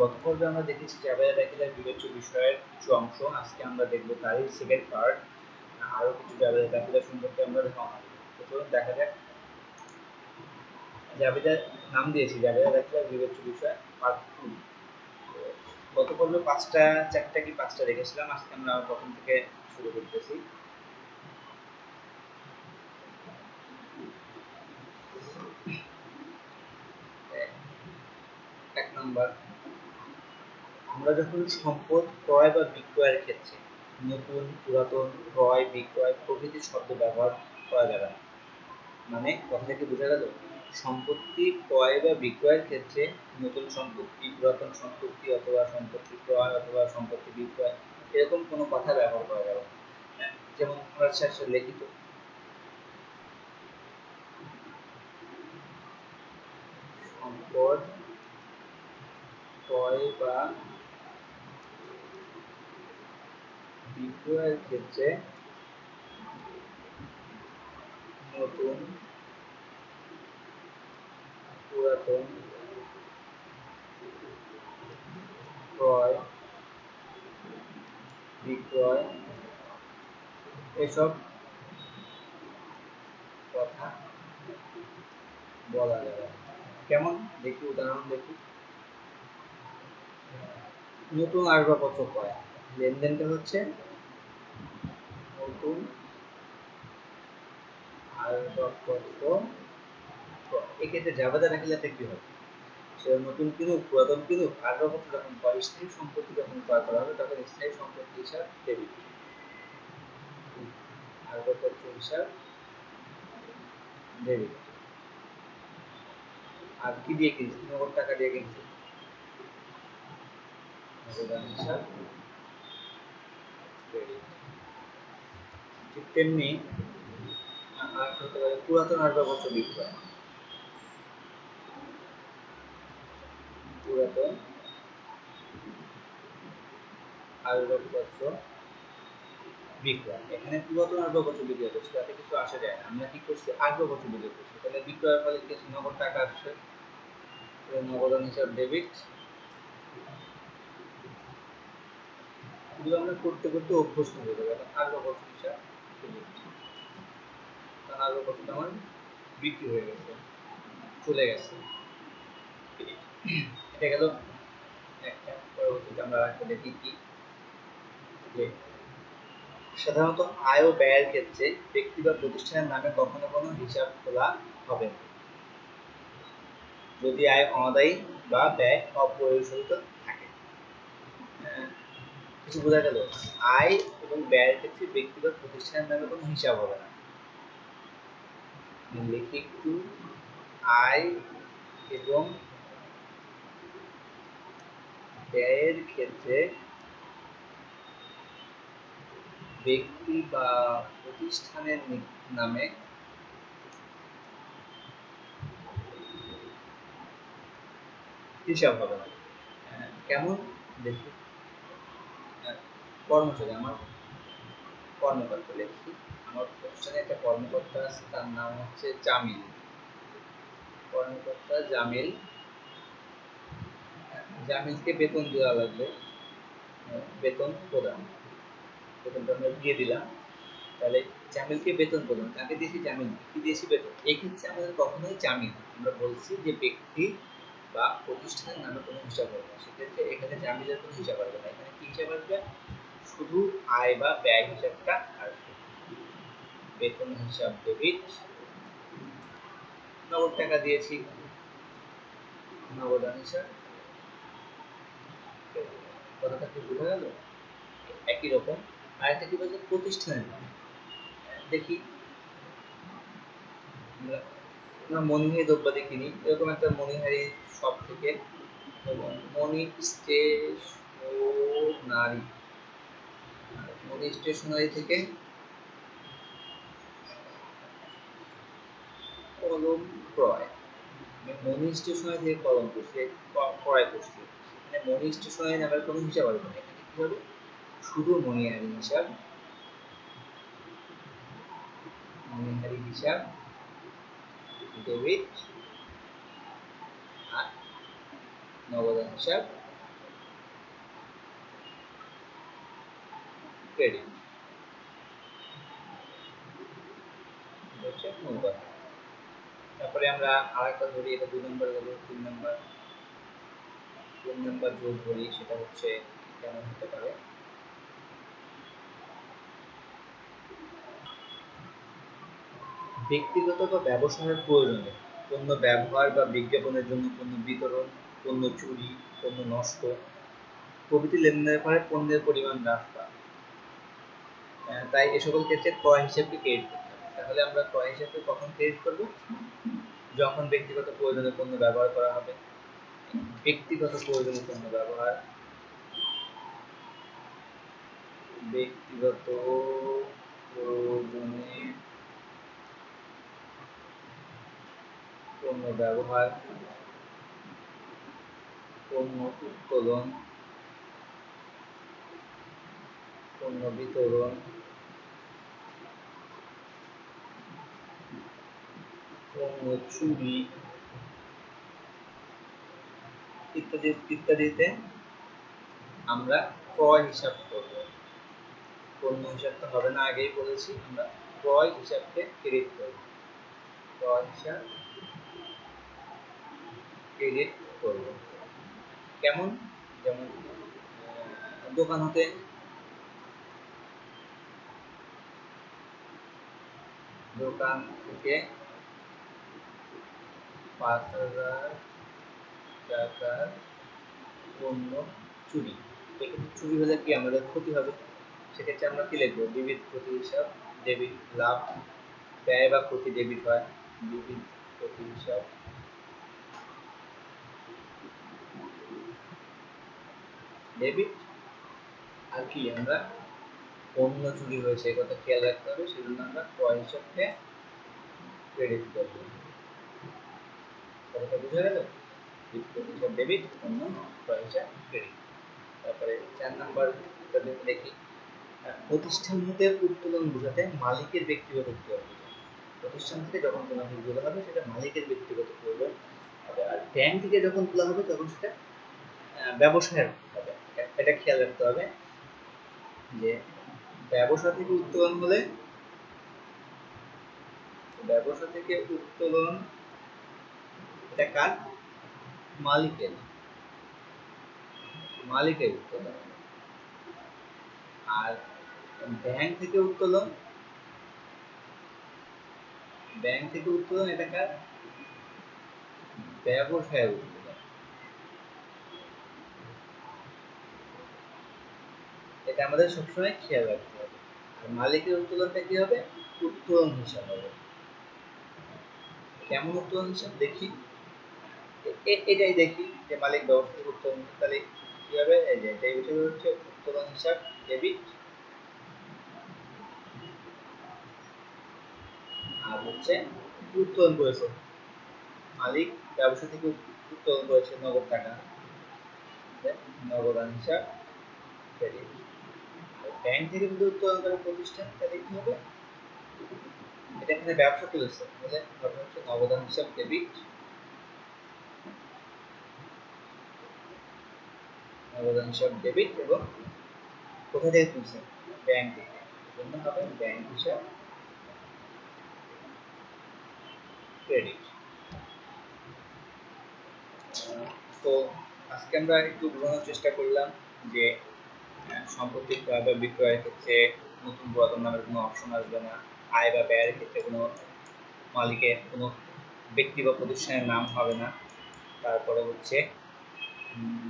গত পর্বে আমরা দেখেছি জাবেদা দাখিলার বিবেচ্য বিষয়ের কিছু অংশ, আজকে আমরা দেখব তারই সেকেন্ড পার্ট আরও কিছু জাবেদা দাখিলা সম্পর্কে আমরা ধারণা তো চলুন দেখা যাক। জাবেদার নাম দিয়েছি জাবেদা দাখিলার বিবেচ্য বিষয় পার্ট টু গত পর্বে পাঁচটা, চারটা কি পাঁচটা রেখেছিলাম আজকে আমরা প্রথম থেকে শুরু করতেছি। এক নম্বর। আমরা যখন সম্পদ, ক্রয় বা বিক্রয়ের ক্ষেত্রে নতুন, পুরাতন, ক্রয়, বিক্রয় প্রভৃতি শব্দ ব্যবহার করা যাবে না। মানে কথা কি বোঝা গেল? সম্পত্তি, ক্রয় বা বিক্রয়ের ক্ষেত্রে নতুন সম্পত্তি, পুরাতন সম্পত্তি অথবা সম্পত্তি ক্রয় অথবা সম্পত্তি বিক্রয় এরকম কোনো কথা ব্যবহার করা যাবে না। যেমন শেষে লিখিত। সম্পদ, ক্রয় বা বিক্রয়ের ক্ষেত্রে নতুন পুরাতন ক্রয়, বিক্রয় এসব কথা বলা যাবে। কেমন? দেখি, উদাহরণ দেখি। নতুন আসবাবপত্র ক্রয়। লেনদেনটা হচ্ছে নতুন আসবাবপত্র এক্ষেত্রে জাবেদা রাখিলাতে কি হবে? সে নতুন কিনুক পুরাতন কিনুক আসবাবপত্র যখন ক্রয় স্থায়ী সম্পত্তি যখন ক্রয় করা হবে, তখন স্থায়ী সম্পত্তি হিসাব ডেবিট আসবাবপত্র হিসাব ডেবিট আর কি দিয়ে কিনছি? নগদ টাকা দিয়ে কিনছি? নগদান হিসাব তেমনি আর পুরাতন আসবাবপত্র বিক্রয় পুরাতন আসবাবপত্র বিক্রয় এখানে পুরাতন আসবাবপত্র বিক্রয় করছি তাতে কিছু আসা যায় না। আমরা কি করছি? আসবাবপত্র বিক্রয় করছি। তাহলে বিক্রয়ের ফলে কিছু নগদ টাকা আসছে। নগদান হিসাব ডেবিট এগুলো আমরা করতে করতে অভ্যস্ত হয়ে যাবে। আসবাবপত্র হিসাব বিক্রি হয়ে গেছে চলে গেছে এটা গেল একটা আমরা দেখি কি সাধারণত আয় ও ব্যয়ের ক্ষেত্রে ব্যক্তি বা প্রতিষ্ঠানের নামে কখনো কোনো হিসাব খোলা হবে না। যদি আয় অনাদায়ী বা ব্যয় অপ্রয়োজনীয় থাকে। কিছু বোঝা গেল। আয় এবং ব্যয়ের ক্ষেত্রে ব্যক্তি বা প্রতিষ্ঠানের নামে কোনো হিসাব হবে না। একটু আয় এবং ব্যয়ের ক্ষেত্রে ব্যক্তি বা প্রতিষ্ঠানের নামে হিসাব হবে না। কেমন? দেখি। কর্মচারী আমার। কর্মকর্তা লিখি। আমার প্রতিষ্ঠানে একটা কর্মকর্তা আছে, তার নাম হচ্ছে জামিল। কর্মকর্তা জামিল। জামিলকে বেতন দেওয়া লাগবে। বেতন প্রদান। বেতনটা আমরা দিয়ে দিলাম। তাহলে জামিলকে বেতন প্রদান। কাকে দিয়েছি? জামিল। কি দিয়েছি? বেতন। এই ক্ষেত্রে আমাদের কখনোই জামিল। আমরা বলছি যে ব্যক্তি বা প্রতিষ্ঠানের নামে কোনো হিসাব হবে না। সেক্ষেত্রে এখানে জামিলের কোনো হিসাব আসবে না। এখানে কি হিসাব আসবে? শুধু আয় বা ব্যয় হিসাবটা আসবে বেতন হিসাব ডেবিট নগদ টাকা দিয়েছি। নগদান হিসাব কথাটা কি বোঝা গেল? একই রকম। আর একটা কি বলছে? প্রতিষ্ঠানের নাম দেখি। আমরা মণিহারি দ্রব্যাদি কিনি এরকম একটা মণিহারি শপ থেকে এবং মণি স্টেশনারি। স্টেশনারি থেকে। কলম ক্রয়। মণি স্টেশনারি থেকে কলম করছি, ক্রয় করছি। এখানে মনি স্টেশনারি নামের কোনো হিসাব আসবে না এখানে কি হবে? শুধু মনিহারি হিসাব। মনিহারি হিসাব ডেবিট আর নগদান হিসাব। হচ্ছে তারপরে আমরা আরেকটা ধরি, এটা দুই নম্বর তিন নম্বর তিন নম্বর যোগ ধরি সেটা হচ্ছে কেমন হতে পারে? ব্যক্তিগত বা ব্যবসায়ের প্রয়োজনে পণ্য ব্যবহার বা বিজ্ঞাপনের জন্য পণ্য বিতরণ, পণ্য চুরি, পণ্য নষ্ট, প্রভৃতি লেনদেনের ফলে পণ্যের পরিমাণ হ্রাস পায়। তাই এ সকল ক্ষেত্রে ক্রয় হিসাবকে ক্রেডিট করতে হবে। তাহলে আমরা ক্রয় হিসাবকে কখন ক্রেডিট করব? যখন ব্যক্তিগত প্রয়োজনে পণ্য ব্যবহার করা হবে। ব্যক্তিগত প্রয়োজনে পণ্য ব্যবহার। ব্যক্তিগত প্রয়োজনে পণ্য ব্যবহার। পণ্য উত্তোলন পণ্য বিতরণ পণ্য চুরি ইত্যাদি, ইত্যাদিতে আমরা ক্রয় হিসাব করব। পণ্য হিসাব তো হবে না, আগেই বলেছি, আমরা ক্রয় হিসাবকে ক্রেডিট করব। ক্রয় হিসাব ক্রেডিট করব। কেমন? যেমন দোকান হতে দোকান থেকে পাঁচ হাজার টাকার পণ্য চুরি। এক্ষেত্রে চুরি হলে কি আমাদের ক্ষতি হবে? সেক্ষেত্রে আমরা কি লিখব? বিবিধ ক্ষতি হিসাব ডেবিট লাভ, ব্যয় বা ক্ষতি ডেবিট হয়। বিবিধ ক্ষতি হিসাব। ডেবিট আর কি আমরা পণ্য চুরি হয়েছে কথা খেয়াল রাখতে হবে, সেজন্য আমরা ক্রয় হিসাবকে ক্রেডিট করব। কথাটা বুঝা গেল? ডেবিট ক্রয় হিসাব ক্রেডিট তারপরে চার নাম্বার দেখি প্রতিষ্ঠান হতে উত্তোলন বোঝাতে মালিকের ব্যক্তিগত বোঝায়। প্রতিষ্ঠান থেকে যখন কিছু তোলা হবে, সেটা মালিকের ব্যক্তিগত প্রয়োজন হবে। আর ব্যাংক থেকে যখন তোলা হবে, তখন সেটা ব্যবসায়ের হবে। এটা খেয়াল রাখতে হবে যে ব্যবসা থেকে উত্তোলন হলে? ব্যবসা থেকে উত্তোলন, এটা কার? মালিকের। মালিকের উত্তোলন। আর ব্যাংক থেকে উত্তোলন? ব্যাংক থেকে উত্তোলন এটা কার? ব্যবসায়ের উত্তোলন। এটা আমাদের সবসময় খেয়াল রাখতে মালিকের উত্তোলনটা কি হবে? উত্তোলন হিসাব হবে। কেমন উত্তোলন হিসাব? দেখি। এটাই দেখি যে মালিক ব্যবস্থা থেকে উত্তোলন তাহলে কি হবে? এই যে এটাই বিষয় হচ্ছে উত্তোলন হিসাব ডেবিট আর হচ্ছে উত্তোলন করেছে। মালিক ব্যবসা থেকে উত্তোলন করেছে নগদ টাকা। নগদান হিসাব ক্রেডিট ব্যাংক থেকে যদি উত্তোলন করে প্রতিষ্ঠান তাহলে কি হবে। এটা এখানে ব্যবসা তুলেছে তাহলে হবে হচ্ছে নগদান হিসাব ডেবিট নগদান হিসাব ডেবিট এবং কোথা থেকে তুলছে ব্যাংক থেকে। জন্য হবে ব্যাংক হিসাব ক্রেডিট তো আজকে আমরা একটু বোঝানোর চেষ্টা করলাম যে সম্পত্তি ক্রয় বা বিক্রয়ের ক্ষেত্রে নতুন পুরাতন নামের কোনো অপশন আসবে না। আয় বা ব্যয়ের ক্ষেত্রে কোনো মালিকের কোনো ব্যক্তি বা প্রতিষ্ঠানের নাম হবে না। তারপরে হচ্ছে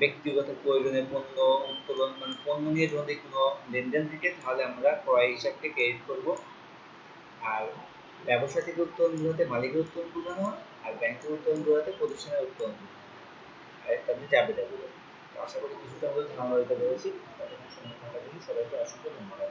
ব্যক্তিগত প্রয়োজনে পণ্য উত্তোলন মানে পণ্য নিয়ে যদি কোনো লেনদেন থাকে, তাহলে আমরা ক্রয় হিসাবকে ক্রেডিট করব। আর ব্যবসা থেকে উত্তোলন বোঝাতে মালিকের উত্তোলন বোঝানো হয় আর ব্যাংকের উত্তোলন বোঝাতে প্রতিষ্ঠানের উত্তোলন বোঝানো আর হচ্ছে চাবিটা বোঝানো আশা করি কিছুটা হলেও ধারণা দিতে পেরেছি। সবাইকে অসংখ্য ধন্যবাদ।